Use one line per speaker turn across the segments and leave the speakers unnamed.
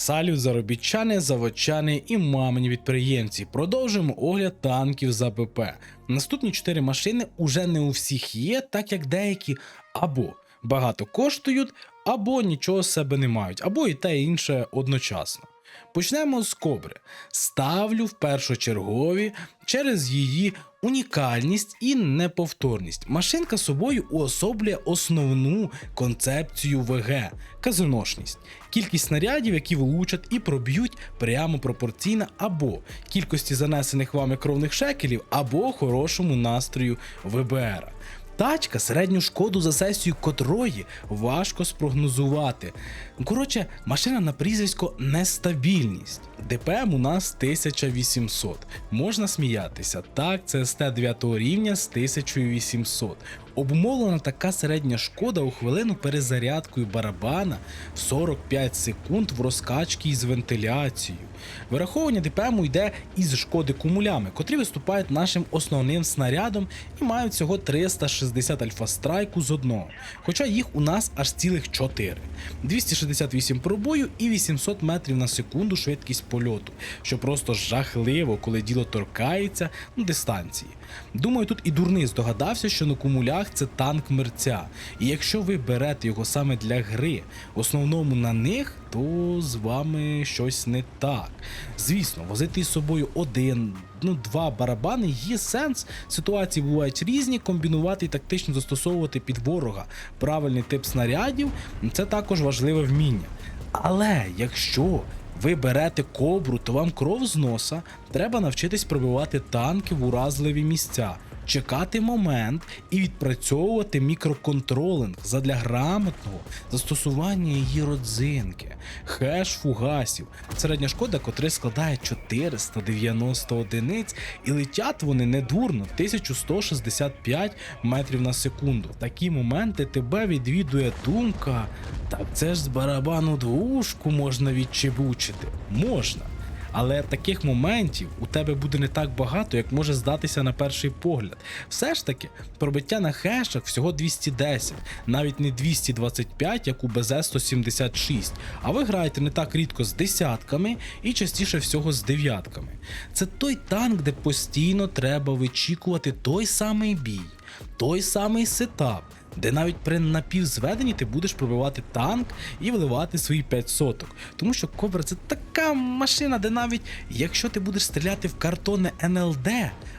Салют заробітчани, заводчани і мамині підприємці. Продовжуємо огляд танків за БП. Наступні 4 машини уже не у всіх є, так як деякі або багато коштують, або нічого з себе не мають, або і те інше одночасно. Почнемо з кобри. Ставлю в першочергові через її унікальність і неповторність. Машинка собою уособлює основну концепцію ВГ казиношність. Кількість снарядів, які влучать і проб'ють прямо пропорційна або кількості занесених вами кровних шекелів, або хорошому настрою ВБР. Тачка середню шкоду за сесію котрої важко спрогнозувати. Коротше, машина на прізвисько нестабільність. ДПМ у нас 1800. Можна сміятися. Так, це СТ 9 рівня з 1800. Обумовлена така середня шкода у хвилину перезарядкою барабана в 45 секунд в розкачці із вентиляцією. Вираховування ДПМу йде із шкоди кумулями, котрі виступають нашим основним снарядом і мають всього 360 альфа-страйку з одного. Хоча їх у нас аж цілих 4. 268 пробою і 800 метрів на секунду швидкість польоту, що просто жахливо, коли діло торкається ну, дистанції. Думаю, тут і дурний здогадався, що на кумулях це танк мерця. І якщо ви берете його саме для гри, в основному на них, то з вами щось не так. Звісно, возити із собою один, ну два барабани є сенс. Ситуації бувають різні, комбінувати і тактично застосовувати під ворога правильний тип снарядів це також важливе вміння. Але якщо ви берете кобру, то вам кров з носа треба навчитись пробивати танки в уразливі місця, чекати момент і відпрацьовувати мікроконтролинг задля грамотного застосування її родзинки, хеш фугасів, середня шкода, котрий складає 490 одиниць, і летять вони недурно 1165 метрів на секунду. В такі моменти тебе відвідує думка. Так це ж з барабану двушку можна відчебучити. Можна. Але таких моментів у тебе буде не так багато, як може здатися на перший погляд. Все ж таки, пробиття на хешах всього 210, навіть не 225, як у БЗ-176. А ви граєте не так рідко з десятками і частіше всього з дев'ятками. Це той танк, де постійно треба вичікувати той самий бій, той самий сетап де навіть при напівзведенні ти будеш пробивати танк і виливати свої 5 соток. Тому що Кобра це така машина, де навіть якщо ти будеш стріляти в картонне НЛД,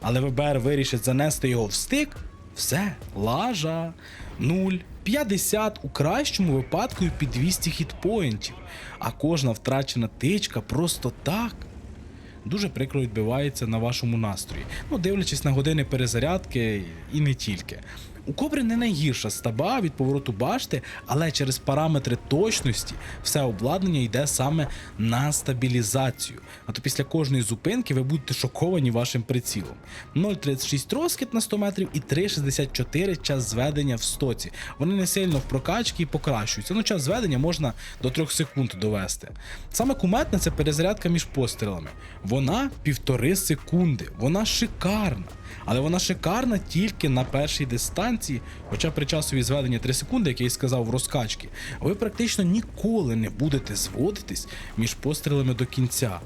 але ВБР вирішить занести його в стик, все, лажа, 0. 50 у кращому випадку і під 200 хітпоінтів, а кожна втрачена тичка просто так. Дуже прикро відбивається на вашому настрої. Ну, дивлячись на години перезарядки і не тільки. У кобри не найгірша стаба від повороту башти, але через параметри точності все обладнання йде саме на стабілізацію. А то після кожної зупинки ви будете шоковані вашим прицілом. 0,36 розкид на 100 метрів і 3,64 час зведення в стоці. Вони не сильно в прокачці і покращуються. Ну, час зведення можна до 3 секунд довести. Саме куметна це перезарядка між пострілами. Вона півтори секунди, вона шикарна. Але вона шикарна тільки на першій дистанції, хоча при часові зведення 3 секунди, як я і сказав в розкачці, ви практично ніколи не будете зводитись між пострілами до кінця.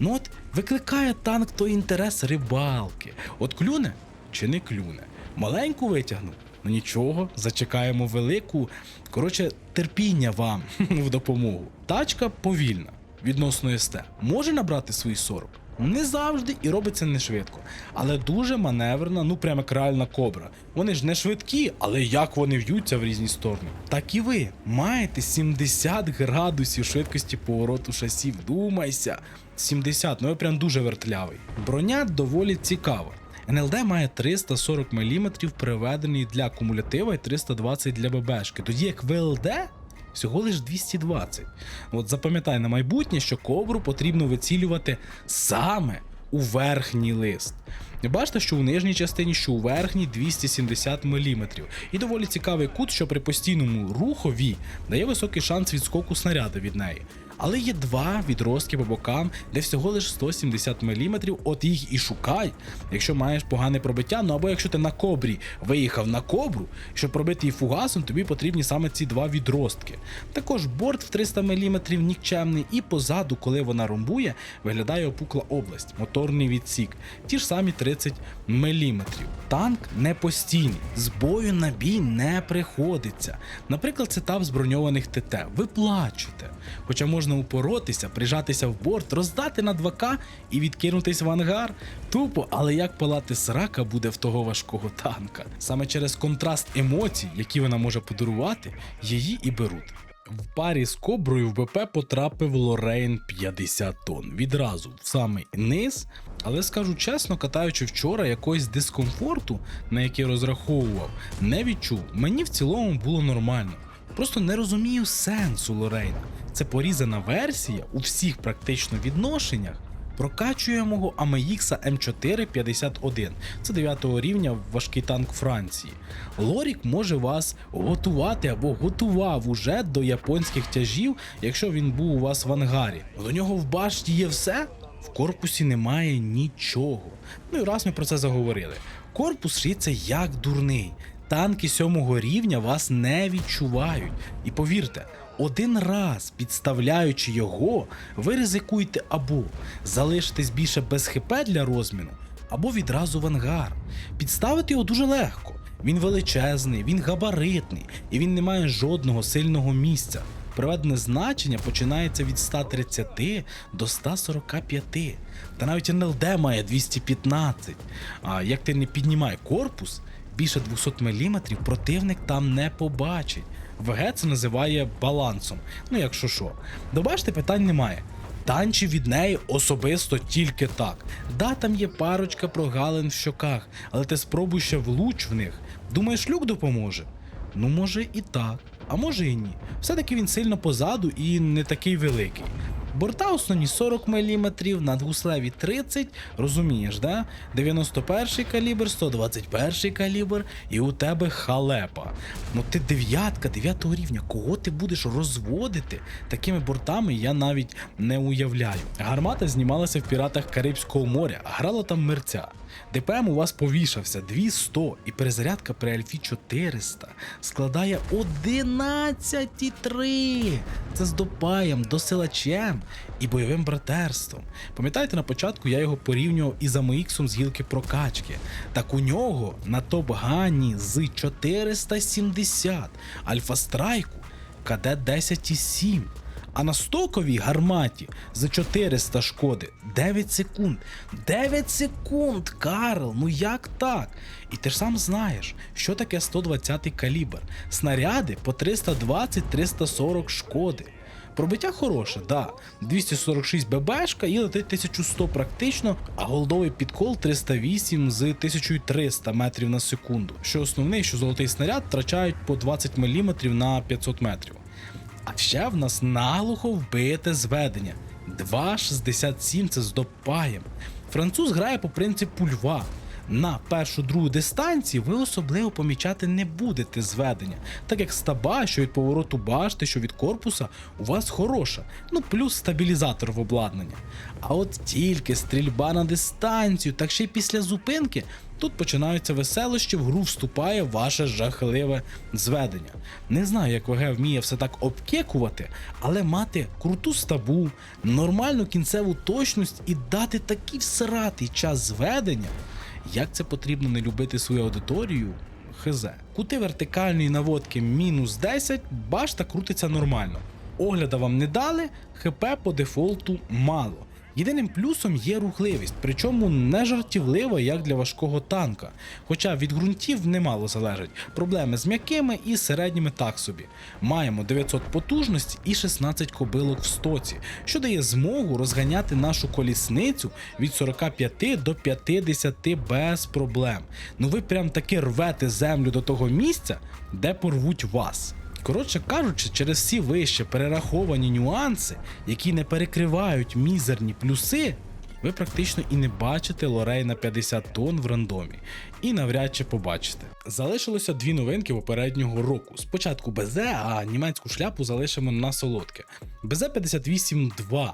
Ну от викликає танк той інтерес рибалки. От клюне чи не клюне? Маленьку витягнув? Ну нічого, зачекаємо велику. Коротше, терпіння вам в допомогу. Тачка повільна відносно СТ. Може набрати свої 40? Не завжди і робиться не швидко, але дуже маневрена, ну прямо як реальна кобра. Вони ж не швидкі, але як вони в'ються в різні сторони. Так і ви маєте 70 градусів швидкості повороту шасі. Вдумайся. 70, ну я прям дуже вертлявий. Броня доволі цікава. НЛД має 340 мм приведений для кумулятива і 320 для ББшки, тоді як ВЛД всього лиш 220. От запам'ятай на майбутнє, що ковру потрібно вицілювати саме у верхній лист. Бачите, що у нижній частині, що у верхній 270 мм. І доволі цікавий кут, що при постійному рухові дає високий шанс відскоку снаряда від неї. Але є два відростки по бокам, де всього лише 170 мм, от їх і шукай, якщо маєш погане пробиття, ну або якщо ти на кобрі виїхав на кобру, щоб пробити її фугасом, тобі потрібні саме ці два відростки. Також борт в 300 мм нікчемний, і позаду, коли вона ромбує, виглядає опукла область, моторний відсік, ті ж самі 30 мм. Танк не постійний, з бою на бій не приходиться. Наприклад, сетап з броньованих ТТ. Ви плачете. Хоча можна упоротися, прижатися в борт, роздати на 2К і відкинутись в ангар. Тупо, але як палати срака буде в того важкого танка. Саме через контраст емоцій, які вона може подарувати, її і беруть. В парі з коброю в БП потрапив Лорейн 50 тонн. Відразу в самий низ. Але скажу чесно, катаючи вчора якогось дискомфорту, на який розраховував, не відчув. Мені в цілому було нормально. Просто не розумію сенсу Лорейна. Це порізана версія у всіх практично відношеннях. Прокачує мого AMX М451. Це 9 рівня важкий танк Франції. Лорік може вас готувати або готував уже до японських тяжів, якщо він був у вас в ангарі. До нього в башті є все. В корпусі немає нічого. Ну і раз ми про це заговорили. Корпус шиється як дурний. Танки сьомого рівня вас не відчувають. І повірте, один раз підставляючи його, ви ризикуєте або залишитись більше без хп для розміну, або відразу в ангар. Підставити його дуже легко. Він величезний, він габаритний і він не має жодного сильного місця. Приведене значення починається від 130 до 145. Та навіть НЛД має 215. А як ти не піднімай корпус, більше 200 мм противник там не побачить. ВГ це називає балансом. Ну якщо що. Добачте, питань немає. Танчі від неї особисто тільки так. Да, там є парочка прогалин в щоках, але ти спробуй ще влуч в них. Думаєш, люк допоможе? Ну, може і так, а може і ні. Все-таки він сильно позаду і не такий великий. Борта основні 40 мм, надгуслеві 30, розумієш, да? 91 калібр, 121 калібр, і у тебе халепа. Ну ти дев'ятка, 9 рівня, кого ти будеш розводити такими бортами, я навіть не уявляю. Гармата знімалася в піратах Карибського моря, грала там мерця. ДПМ у вас повішався 200 і перезарядка при Альфі 400 складає 11,3. Це з допаєм, досилачем і бойовим братерством. Пам'ятаєте, на початку я його порівнював із AMX з гілки прокачки. Так у нього на топ-гані з 470 Альфа Страйку КД 10,7. А на стоковій гарматі за 400 шкоди 9 секунд. 9 секунд, Карл, ну як так? І ти ж сам знаєш, що таке 120 калібр. Снаряди по 320-340 шкоди. Пробиття хороше, да. 246 ББшка і летить 1100 практично, а голдовий підкол 308 з 1300 метрів на секунду. Що основний, що золотий снаряд втрачають по 20 мм на 500 метрів. А ще в нас наглухо вбите зведення. 2,67 це з допаєм. Француз грає по принципу льва. На першу другу дистанції ви особливо помічати не будете зведення, так як стаба, що від повороту башти, що від корпуса, у вас хороша, ну плюс стабілізатор в обладнання. А от тільки стрільба на дистанцію, так ще й після зупинки, тут починаються веселощі, в гру вступає ваше жахливе зведення. Не знаю, як ВГ вміє все так обкекувати, але мати круту стабу, нормальну кінцеву точність і дати такий всратий час зведення. Як це потрібно не любити свою аудиторію? Хз. Кути вертикальної наводки мінус 10, башта крутиться нормально. Огляда вам не дали, ХП по дефолту мало. Єдиним плюсом є рухливість, причому не жартівлива, як для важкого танка. Хоча від ґрунтів немало залежить. Проблеми з м'якими і середніми так собі. Маємо 900 потужності і 16 кобилок в стоці, що дає змогу розганяти нашу колісницю від 45 до 50 без проблем. Ну ви прям таки рвете землю до того місця, де порвуть вас. Коротше кажучи, через всі вище перераховані нюанси, які не перекривають мізерні плюси, ви практично і не бачите лорей на 50 тонн в рандомі, і навряд чи побачите. Залишилося дві новинки попереднього року. Спочатку БЗ, а німецьку шляпу залишимо на солодке. БЗ 58.2.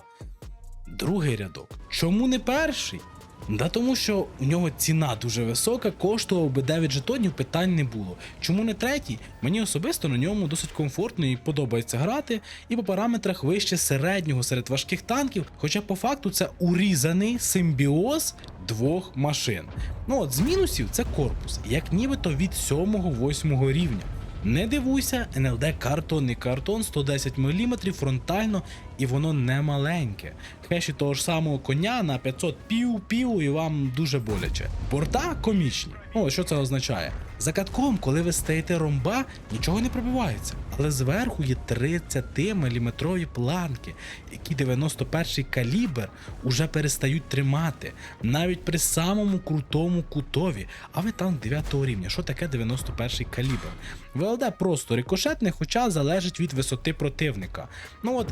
Другий рядок. Чому не перший? Да тому що у нього ціна дуже висока, коштував би 9 жетонів, питань не було. Чому не третій? Мені особисто на ньому досить комфортно і подобається грати, і по параметрах вище середнього серед важких танків, хоча по факту це урізаний симбіоз двох машин. Ну от з мінусів це корпус, як нібито від 7-8 рівня. Не дивуйся, НЛД картонний картон 110 мм фронтально, і воно не маленьке. Хеші того ж самого коня на 500 пів-пів і вам дуже боляче. Борта комічні. О, що це означає? За катком, коли ви стаєте ромба, нічого не пробивається. Але зверху є 30-мм планки, які 91-й калібр уже перестають тримати, навіть при самому крутому кутові. А ви там 9 рівня. Що таке 91-й калібр? ВЛД просто рикошетне, хоча залежить від висоти противника. Ну от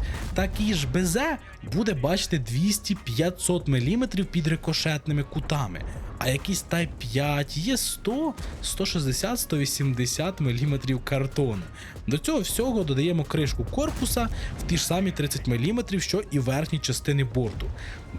такий ж БЗ буде бачити 200-500 мм під рикошетними кутами. А якийсь Type 5 є 100, 160, 180 мм картону. До цього всього додаємо кришку корпуса в ті ж самі 30 мм, що і верхні частини борту.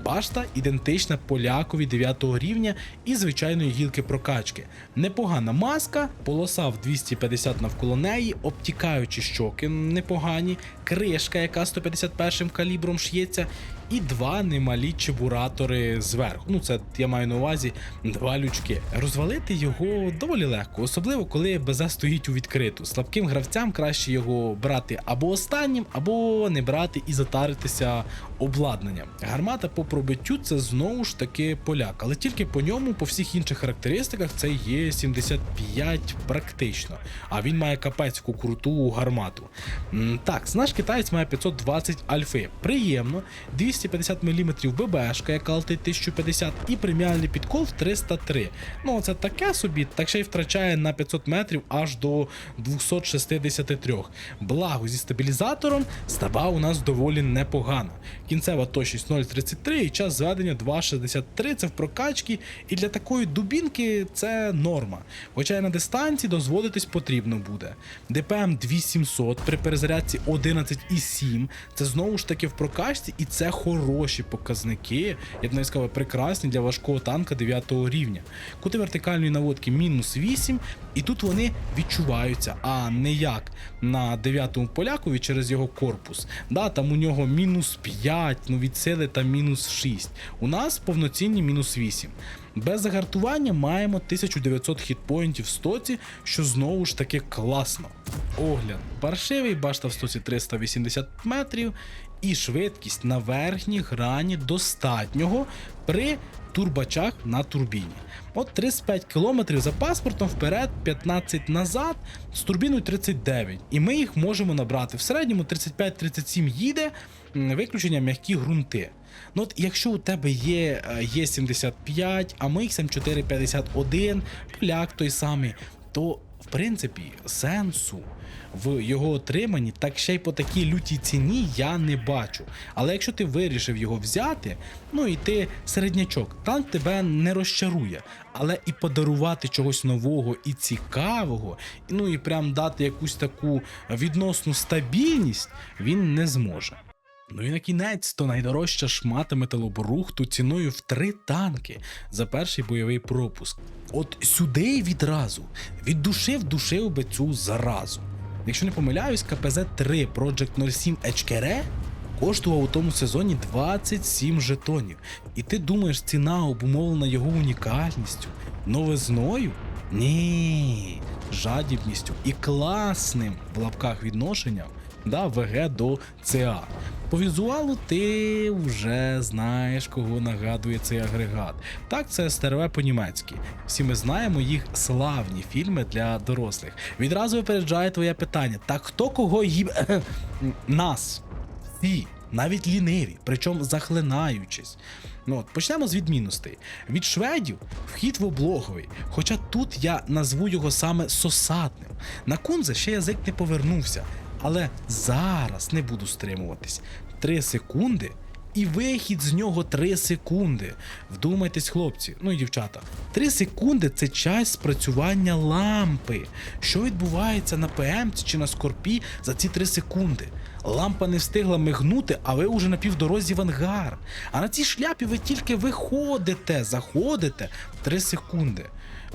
Башта ідентична полякові 9 рівня і звичайної гілки прокачки. Непогана маска, полоса в 250 навколо неї, обтікаючі щоки непогані, кришка, яка 151 калібром ш'ється, і два немалі чебуратори зверху. Ну, це я маю на увазі два лючки. Розвалити його доволі легко, особливо коли БЗ стоїть у відкриту. Слабким гравцям краще його брати або останнім, або не брати і затаритися обладнанням. Гармата по пробиттю це знову ж таки поляк, але тільки по ньому, по всіх інших характеристиках, це є 75 практично. А він має капецьку круту гармату. Так, наш китаєць має 520 альфи. Приємно, 250 мм ББшка, яка летить 1050, і преміальний підкол в 303. Ну, це таке собі, так ще й втрачає на 500 метрів аж до 263. Благо зі стабілізатором стаба у нас доволі непогана. Кінцева точність 0,33 і час зведення 2,63 це в прокачці, і для такої дубінки це норма. Хоча й на дистанції дозволитись потрібно буде. ДПМ 2700 при перезарядці 11,7 це знову ж таки в прокачці, і це хороші показники, я б навіть сказав, прекрасні для важкого танка 9 рівня. Кути вертикальної наводки мінус 8, і тут вони відчуваються, а не як на 9 полякові через його корпус. Да, там у нього мінус 5, ну від сили там мінус 6. У нас повноцінні мінус 8. Без загартування маємо 1900 хітпоінтів в стоці, що знову ж таки класно. Огляд паршивий, башта в стоці 380 метрів, і швидкість на верхній грані достатнього при турбачах на турбіні. От 35 км за паспортом вперед, 15 назад, з турбіною 39. І ми їх можемо набрати. В середньому 35-37 їде, виключення м'які ґрунти. Ну от якщо у тебе є е, Є75, а MX 451, поляк той самий, то в принципі сенсу в його отриманні, так ще й по такій лютій ціні я не бачу. Але якщо ти вирішив його взяти, ну і ти середнячок, танк тебе не розчарує. Але і подарувати чогось нового і цікавого, ну і прям дати якусь таку відносну стабільність він не зможе. Ну і на кінець то найдорожча шмата металобрухту ціною в три танки за перший бойовий пропуск. От сюди відразу від души вдушив би цю заразу. Якщо не помиляюсь, КПЗ 3 Project 07 HKR коштував у тому сезоні 27 жетонів. І ти думаєш, ціна обумовлена його унікальністю, новизною? Ні, жадібністю і класним в лапках відношенням да, ВГ до ЦА. По візуалу ти вже знаєш, кого нагадує цей агрегат. Так, це СТРВ по-німецьки. Всі ми знаємо їх славні фільми для дорослих. Відразу випереджає твоє питання: так хто кого їм нас? Всі, навіть ліниві, причому захлинаючись. Ну, от, почнемо з відмінностей. Від шведів вхід в облоговий, хоча тут я назву його саме сосадним. На кунзе ще язик не повернувся, але зараз не буду стримуватись. 3 секунди і вихід з нього 3 секунди. Вдумайтесь, хлопці, ну і дівчата. 3 секунди це час спрацювання лампи. Що відбувається на ПМ чи на скорпі за ці 3 секунди? Лампа не встигла мигнути, а ви вже на півдорозі в ангар. А на цій шляпі ви тільки виходите, заходите 3 секунди.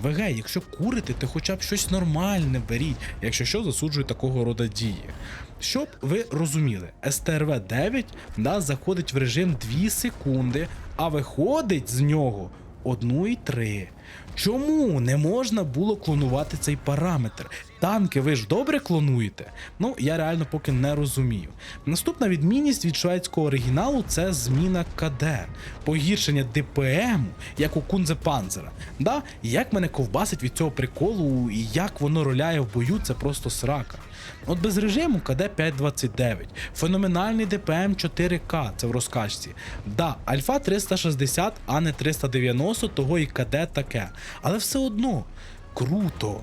ВГ, якщо курите, то хоча б щось нормальне беріть, якщо що засуджую такого роду дії. Щоб ви розуміли, СТРВ 9 да, заходить в режим 2 секунди, а виходить з нього 1,3. Чому не можна було клонувати цей параметр? Танки ви ж добре клонуєте? Ну, я реально поки не розумію. Наступна відмінність від шведського оригіналу це зміна КД, погіршення ДПМ, як у Кунзе Панзера. Да, як мене ковбасить від цього приколу і як воно роляє в бою, це просто срака. От без режиму КД 529, феноменальний ДПМ 4К, це в розкачці. Да, Альфа 360, а не 390, того і КД таке. Але все одно круто.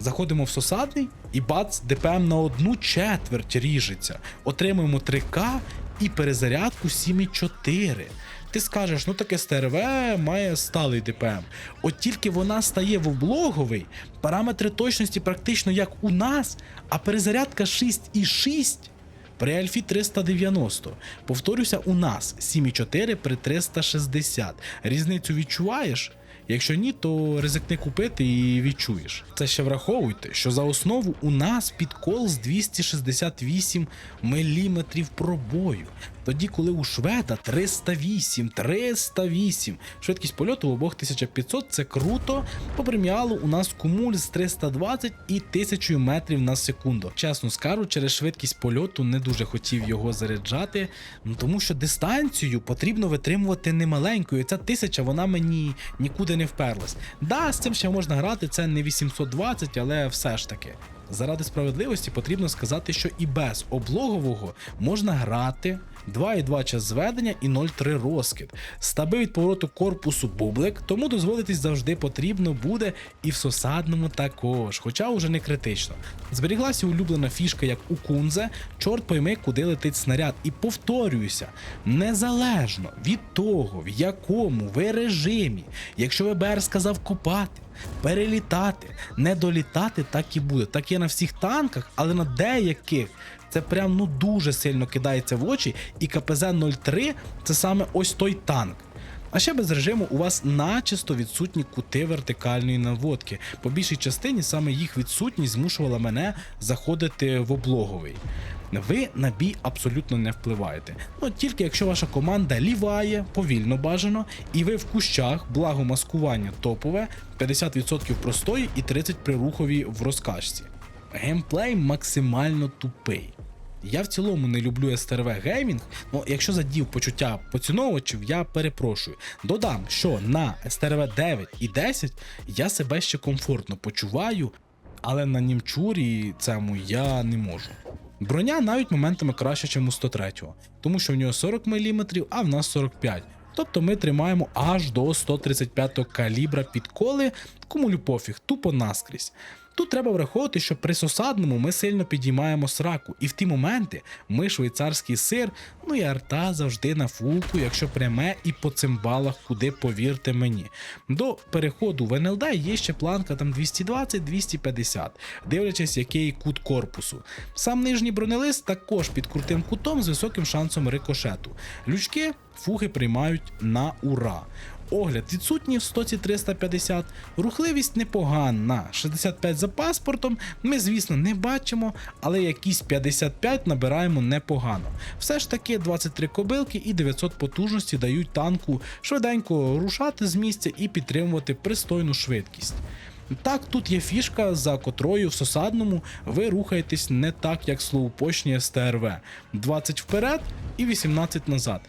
Заходимо в сосадний і бац, ДПМ на одну четверть ріжеться. Отримуємо 3К і перезарядку 7,4. Ти скажеш, ну таке СТРВ має сталий ДПМ. От тільки вона стає в облоговий, параметри точності практично як у нас, а перезарядка 6,6 при Альфі 390. Повторюся, у нас 7,4 при 360. Різницю відчуваєш? Якщо ні, то ризикни купити і відчуєш. Це ще враховуйте, що за основу у нас підкол з 268 мм пробою. Тоді, коли у шведа 308, 308. Швидкість польоту в обох 1500 це круто. По преміалу у нас кумуль з 320 і 1000 метрів на секунду. Чесно скажу, через швидкість польоту не дуже хотів його заряджати, ну тому що дистанцію потрібно витримувати немаленькою. Ця тисяча вона мені нікуди не вперлась. Да, з цим ще можна грати, це не 820, але все ж таки. Заради справедливості потрібно сказати, що і без облогового можна грати 2,2 час зведення і 0,3 розкид. Стаби від повороту корпусу бублик, тому дозволитись завжди потрібно буде і в сосадному також, хоча уже не критично. Зберіглася улюблена фішка, як у кунзе, чорт пойми, куди летить снаряд. І повторююся, незалежно від того, в якому ви режимі, якщо ВБР сказав копати. Перелітати, не долітати, так і буде. Так є на всіх танках, але на деяких це прям ну дуже сильно кидається в очі, і КПЗ 03 це саме ось той танк. А ще без режиму у вас начисто відсутні кути вертикальної наводки. По більшій частині саме їх відсутність змушувала мене заходити в облоговий. Ви на бій абсолютно не впливаєте. Ну тільки якщо ваша команда ліває, повільно бажано, і ви в кущах, благо маскування топове, 50% простої і 30% при руховій в розкачці. Геймплей максимально тупий. Я в цілому не люблю СТРВ геймінг, ну якщо задів почуття поціновувачів, я перепрошую. Додам, що на СТРВ 9 і 10 я себе ще комфортно почуваю, але на німчурі цьому я не можу. Броня навіть моментами краще, ніж у 103, тому що в нього 40 мм, а в нас 45. Тобто ми тримаємо аж до 135 калібра підколи, кому пофіг, тупо наскрізь. Тут треба враховувати, що при сосадному ми сильно підіймаємо сраку, і в ті моменти ми швейцарський сир, ну і арта завжди на фулку, якщо пряме і по цимбалах, куди повірте мені. До переходу в НЛД є ще планка там 220-250, дивлячись, який кут корпусу. Сам нижній бронелист також під крутим кутом з високим шансом рикошету. Лючки фуги приймають на ура. Огляд відсутній в стоці 350, рухливість непогана. 65 за паспортом ми, звісно, не бачимо, але якісь 55 набираємо непогано. Все ж таки 23 кобилки і 900 потужності дають танку швиденько рушати з місця і підтримувати пристойну швидкість. Так, тут є фішка, за котрою в сосадному ви рухаєтесь не так, як слоупочні СТРВ. 20 вперед і 18 назад.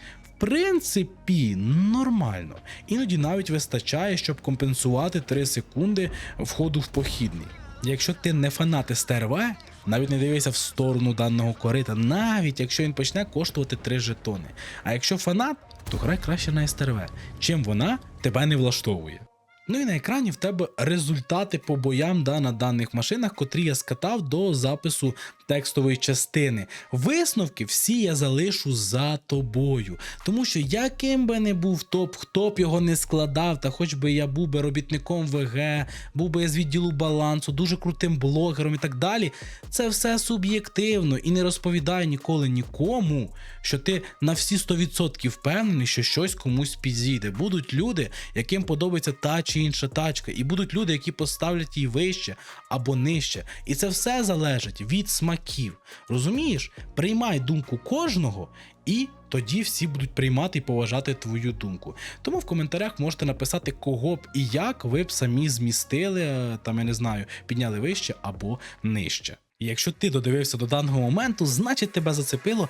Принципі, нормально. Іноді навіть вистачає, щоб компенсувати 3 секунди входу в похідний. Якщо ти не фанат СТРВ, навіть не дивися в сторону даного корита, навіть якщо він почне коштувати 3 жетони. А якщо фанат, то грай краще на СТРВ, чим вона тебе не влаштовує. Ну і на екрані в тебе результати по боям да, на даних машинах, котрі я скатав до запису текстової частини. Висновки всі я залишу за тобою. Тому що яким би не був топ, хто б його не складав, та хоч би я був би робітником ВГ, був би я з відділу балансу, дуже крутим блогером і так далі. Це все суб'єктивно і не розповідай ніколи нікому, що ти на всі 100% впевнений, що щось комусь підійде. Будуть люди, яким подобається та чи інша тачка, і будуть люди, які поставлять її вище або нижче. І це все залежить від смаків. Розумієш? Приймай думку кожного, і тоді всі будуть приймати і поважати твою думку. Тому в коментарях можете написати, кого б і як ви б самі змістили, е, там я не знаю, підняли вище або нижче. Якщо ти додивився до даного моменту, значить тебе зацепило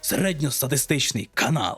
середньостатистичний канал.